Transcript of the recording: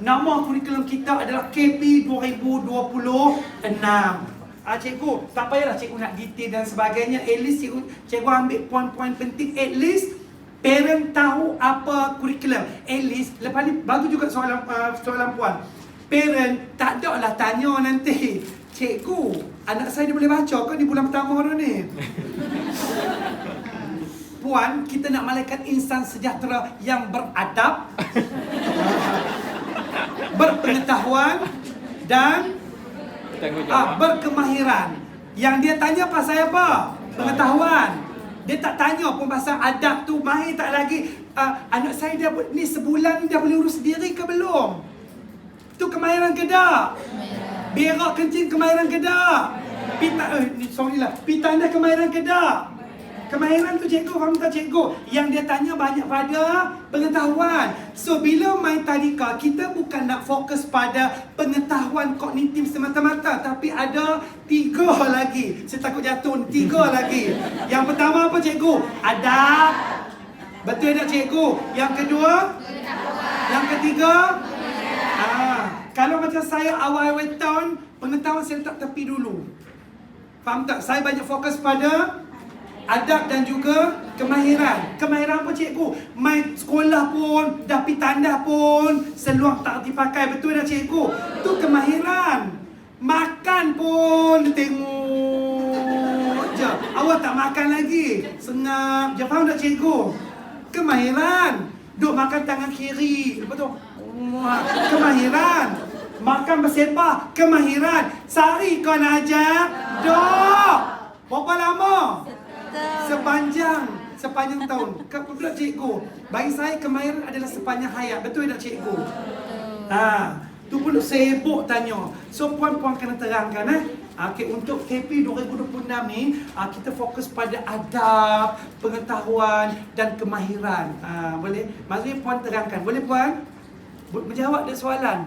Nama kurikulum kita adalah KP 2026. Ah cikgu, tak payahlah cikgu nak detail dan sebagainya. At least cikgu, cikgu ambil poin-poin penting. At least parent tahu apa kurikulum. At least lepas ni bagus juga soalan uh, soalan puan. Parent tak ada lah tanya nanti. Cikgu, anak saya dia boleh baca ke di bulan pertama tu ni? Puan, kita nak malaikat insan sejahtera yang beradab, berpengetahuan dan ah, berkemahiran. Yang dia tanya pasal apa? Pengetahuan. Dia tak tanya pun pasal adab tu mahir tak lagi. Ah, anak saya dia ni sebulan ni dah boleh urus diri ke belum? Tu kemahiran ke tak? Berak kencing kemahiran ke tak? Pita, eh, sorry lah. Pitanda kemahiran ke tak? Kemahiran tu cikgu, faham tak cikgu? Yang dia tanya banyak pada pengetahuan. So, bila main tadika, kita bukan nak fokus pada pengetahuan kognitif semata-mata. Tapi ada tiga lagi. Saya takut jatuh. Tiga lagi. Yang pertama apa cikgu? Adab. Betul tak cikgu? Yang kedua? Yang ketiga? Ah, kalau macam saya awal-awal tahun, pengetahuan saya letak tepi dulu. Faham tak? Saya banyak fokus pada adab dan juga kemahiran. Kemahiran apa cikgu? Main sekolah pun, dah pi tanda pun, seluar tak dipakai. Betul dah cikgu? Tu kemahiran. Makan pun tengok je. Awak tak makan lagi. Sengap je. Faham tak cikgu? Kemahiran. Duk makan tangan kiri. Lepas tu, kemahiran. Makan bersepah, kemahiran. Sehari kau nak ajak? Dok. Berapa lama? Sepanjang sepanjang tahun. Pula cikgu. Bagi saya kemahiran adalah sepanjang hayat. Betul tak cikgu? Ha, tu pun sibuk tanya. So puan-puan kena terangkan eh. Okey, untuk KP 2026 ni, ah, kita fokus pada adab, pengetahuan dan kemahiran. Ha, boleh? Maksudnya puan terangkan. Boleh puan? Menjawab dia soalan.